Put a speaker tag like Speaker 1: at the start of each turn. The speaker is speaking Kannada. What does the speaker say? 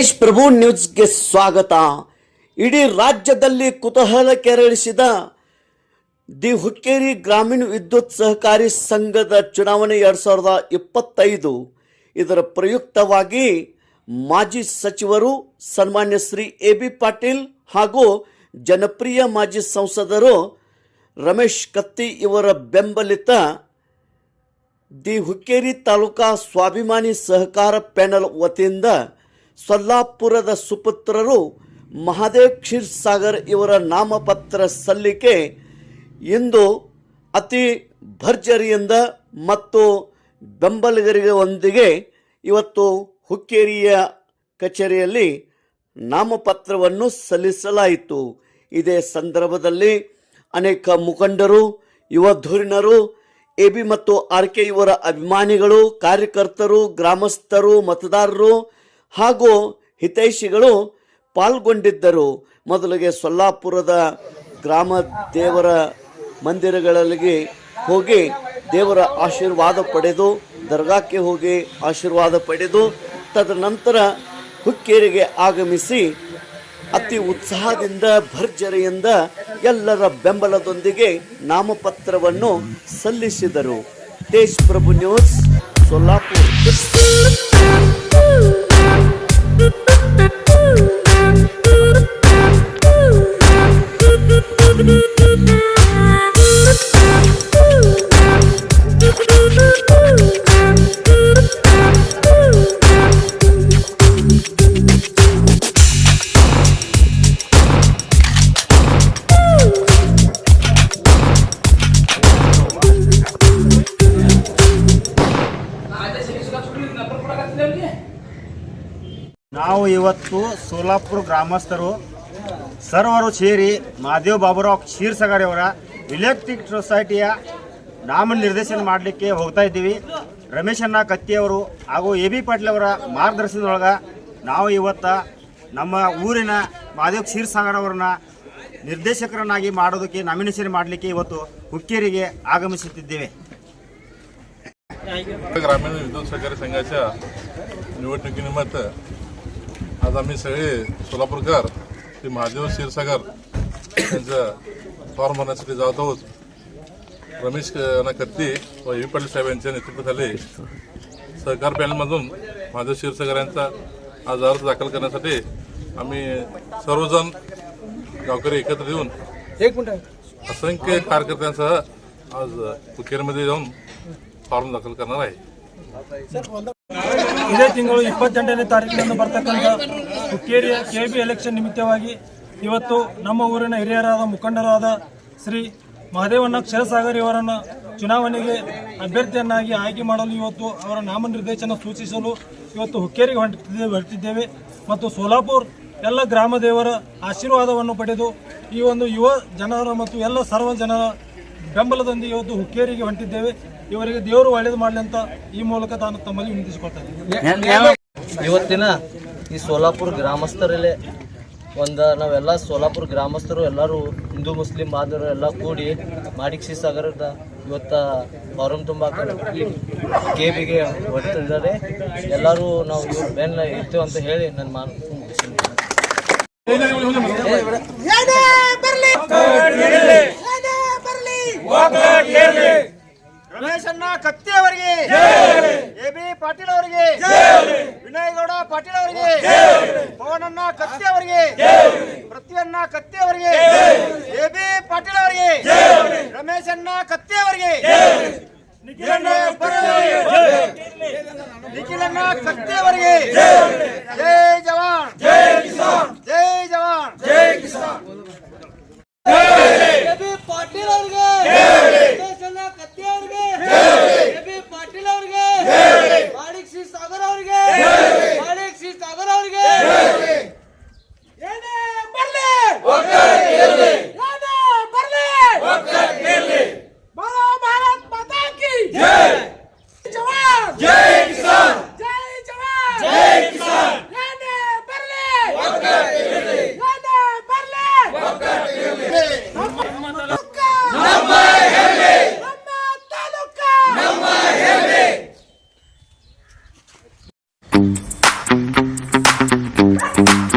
Speaker 1: ದೇಶ್ ಪ್ರಭು ನ್ಯೂಸ್ಗೆ ಸ್ವಾಗತ. ಇಡೀ ರಾಜ್ಯದಲ್ಲಿ ಕುತೂಹಲ ಕೆರಳಿಸಿದ ದಿ ಹುಕ್ಕೇರಿ ಗ್ರಾಮೀಣ ವಿದ್ಯುತ್ ಸಹಕಾರಿ ಸಂಘದ ಚುನಾವಣೆ ಎರಡು ಸಾವಿರದ ಇಪ್ಪತ್ತೈದು. ಇದರ ಪ್ರಯುಕ್ತವಾಗಿ ಮಾಜಿ ಸಚಿವರು ಸನ್ಮಾನ್ಯ ಶ್ರೀ ಎ ಬಿ ಪಾಟೀಲ್ ಹಾಗೂ ಜನಪ್ರಿಯ ಮಾಜಿ ಸಂಸದರು ರಮೇಶ್ ಕತ್ತಿ ಇವರ ಬೆಂಬಲಿತ ದಿ ಹುಕ್ಕೇರಿ ತಾಲೂಕಾ ಸ್ವಾಭಿಮಾನಿ ಸಹಕಾರ ಪ್ಯಾನಲ್ ವತಿಯಿಂದ ಸೊಲ್ಲಾಪುರದ ಸುಪುತ್ರರು ಮಹಾದೇವ್ ಕ್ಷೀರ್ಸಾಗರ್ ಇವರ ನಾಮಪತ್ರ ಸಲ್ಲಿಕೆ ಇಂದು ಅತಿ ಭರ್ಜರಿಯಿಂದ ಮತ್ತು ಬೆಂಬಲಿಗರಿಗೊಂದಿಗೆ ಇವತ್ತು ಹುಕ್ಕೇರಿಯ ಕಚೇರಿಯಲ್ಲಿ ನಾಮಪತ್ರವನ್ನು ಸಲ್ಲಿಸಲಾಯಿತು. ಇದೇ ಸಂದರ್ಭದಲ್ಲಿ ಅನೇಕ ಮುಖಂಡರು, ಯುವ ಧುರೀಣರು, ಎ ಬಿ ಮತ್ತು ಆರ್ ಕೆ ಇವರ ಅಭಿಮಾನಿಗಳು, ಕಾರ್ಯಕರ್ತರು, ಗ್ರಾಮಸ್ಥರು, ಮತದಾರರು ಹಾಗೂ ಹಿತೈಷಿಗಳು ಪಾಲ್ಗೊಂಡಿದ್ದರು. ಮೊದಲಿಗೆ ಸೊಲ್ಲಾಪುರದ ಗ್ರಾಮ ದೇವರ ಮಂದಿರಗಳಲ್ಲಿ ಹೋಗಿ ದೇವರ ಆಶೀರ್ವಾದ ಪಡೆದು, ದರ್ಗಾಕ್ಕೆ ಹೋಗಿ ಆಶೀರ್ವಾದ ಪಡೆದು, ತದನಂತರ ಹುಕ್ಕೇರಿಗೆ ಆಗಮಿಸಿ ಅತಿ ಉತ್ಸಾಹದಿಂದ, ಭರ್ಜರಿಯಿಂದ ಎಲ್ಲರ ಬೆಂಬಲದೊಂದಿಗೆ ನಾಮಪತ್ರವನ್ನು ಸಲ್ಲಿಸಿದರು. ದೇಶ್ ಪ್ರಭು ನ್ಯೂಸ್ ಸೊಲ್ಲಾಪುರ್.
Speaker 2: ನಾವು ಇವತ್ತು ಸೋಲಾಪುರ ಗ್ರಾಮಸ್ಥರು ಸರ್ವರು ಸೇರಿ ಮಹಾದೇವ್ ಬಾಬುರಾವ್ ಕ್ಷೀರ್ಸಾಗರ್ ಅವರ ಇಲೆಕ್ಟ್ರಿಕ್ ಸೊಸೈಟಿಯ ನಾಮ ನಿರ್ದೇಶನ ಮಾಡಲಿಕ್ಕೆ ಹೋಗ್ತಾ ಇದ್ದೀವಿ ರಮೇಶ್ ಅಣ್ಣ ಕತ್ತಿ ಅವರು ಹಾಗೂ ಎ ಬಿ ಪಾಟೀಲ್ ಅವರ ಮಾರ್ಗದರ್ಶನದೊಳಗೆ ನಾವು ಇವತ್ತ ನಮ್ಮ ಊರಿನ ಮಹಾದೇವ್ ಕ್ಷೀರ್ಸಾಗರ್ ಅವರನ್ನ ನಿರ್ದೇಶಕರನ್ನಾಗಿ ಮಾಡೋದಕ್ಕೆ ನಾಮಿನೇಷನ್ ಮಾಡಲಿಕ್ಕೆ ಇವತ್ತು ಹುಕ್ಕೇರಿಗೆ ಆಗಮಿಸುತ್ತಿದ್ದೇವೆ
Speaker 3: ग्रामीण विद्युत सहकारी संघाच्या निवडणुकीनिमित्त आज आम्ही सगळे सोलापूरकर श्री महादेव क्षीरसागर यांचं फॉर्म भरण्यासाठी जात आहोत. रमेश कत्ती व ए पाटील साहेब यांच्या नेतृत्वाखाली सहकार पॅनलमधून महादेव क्षीरसागर यांचा आज अर्ज दाखल करण्यासाठी आम्ही सर्वजण गावकरी एकत्र येऊन असंख्य कार्यकर्त्यांसह आज कुकेरमध्ये जाऊन फॉर्म दाखल करणार आहे.
Speaker 4: ಇದೇ ತಿಂಗಳು ಇಪ್ಪತ್ತೆಂಟನೇ ತಾರೀಕಿನಂದು ಬರ್ತಕ್ಕಂಥ ಹುಕ್ಕೇರಿಯ ಕೆ ಬಿ ಎಲೆಕ್ಷನ್ ನಿಮಿತ್ತವಾಗಿ ಇವತ್ತು ನಮ್ಮ ಊರಿನ ಹಿರಿಯರಾದ ಮುಖಂಡರಾದ ಶ್ರೀ ಮಹದೇವಣ್ಣ ಕ್ಷೀರಸಾಗರ್ ಇವರನ್ನು ಚುನಾವಣೆಗೆ ಅಭ್ಯರ್ಥಿಯನ್ನಾಗಿ ಆಯ್ಕೆ ಮಾಡಲು ಇವತ್ತು ಅವರ ನಾಮನಿರ್ದೇಶನ ಸೂಚಿಸಲು ಇವತ್ತು ಹುಕ್ಕೇರಿಗೆ ಹೊಂಟಿದ್ದೇವೆ ಬರ್ತಿದ್ದೇವೆ ಮತ್ತು ಸೋಲಾಪುರ್ ಎಲ್ಲ ಗ್ರಾಮ ದೇವರ ಆಶೀರ್ವಾದವನ್ನು ಪಡೆದು ಈ ಒಂದು ಯುವ ಜನರ ಮತ್ತು ಎಲ್ಲ ಸರ್ವ ಜನರ ಬೆಂಬಲದೊಂದಿಗೆ ಇವತ್ತು ಹುಕ್ಕೇರಿಗೆ ಹೊಂಟಿದ್ದೇವೆ ಇವರಿಗೆ ದೇವರು ಒಳ್ಳೇದು ಮಾಡಲಿ ಅಂತ ಈ ಮೂಲಕ ತಾನು ತಮ್ಮಲ್ಲಿ ವಿನಂತಿಸಿಕೊಳ್ತೇನೆ
Speaker 5: ಇವತ್ತಿನ ಈ ಸೋಲಾಪುರ ಗ್ರಾಮಸ್ಥರಲ್ಲೇ ಒಂದು ನಾವೆಲ್ಲ ಸೋಲಾಪುರ ಗ್ರಾಮಸ್ಥರು ಎಲ್ಲರೂ ಹಿಂದೂ ಮುಸ್ಲಿಂ ಬಾಂಧವರು ಎಲ್ಲ ಕೂಡಿ ಮಾಡಿಕ್ಷಿ ಸಾಗರದ ಇವತ್ತ ಫಾರಂ ತುಂಬ ಕೆ ಬಿಗೆ ಹೊರಟಿದ್ದಾರೆ ಎಲ್ಲರೂ ನಾವು ಇವ್ರ ಬೆನ್ನ ಇರ್ತೇವೆ ಅಂತ ಹೇಳಿ ನನ್ನ ಮಾತು
Speaker 2: ರಮೇಶ್ ಅಣ್ಣ ಕತ್ತಿ ಅವರಿಗೆ. ಎ ಬಿ ಪಾಟೀಲ್ ಅವರಿಗೆ. ವಿನಯ್ ಗೌಡ ಪಾಟೀಲ್ ಅವರಿಗೆ. ಪವನಣ್ಣ ಕತ್ತಿ ಅವರಿಗೆ. ಪೃಥ್ವಿಯನ್ನ ಕತ್ತಿ ಅವರಿಗೆ. ಎ ಬಿ ಪಾಟೀಲ್ ಅವರಿಗೆ. ರಮೇಶ್ ಅಣ್ಣ ಕತ್ತಿ ಅವರಿಗೆ. ನಿಖಿಲಣ್ಣ ಕತ್ತಿ ಅವರಿಗೆ. ನಿಖಿಲಣ್ಣ ಕತ್ತಿ ಅವರಿಗೆ. ಜೈ ಜವಾನ್.
Speaker 5: Música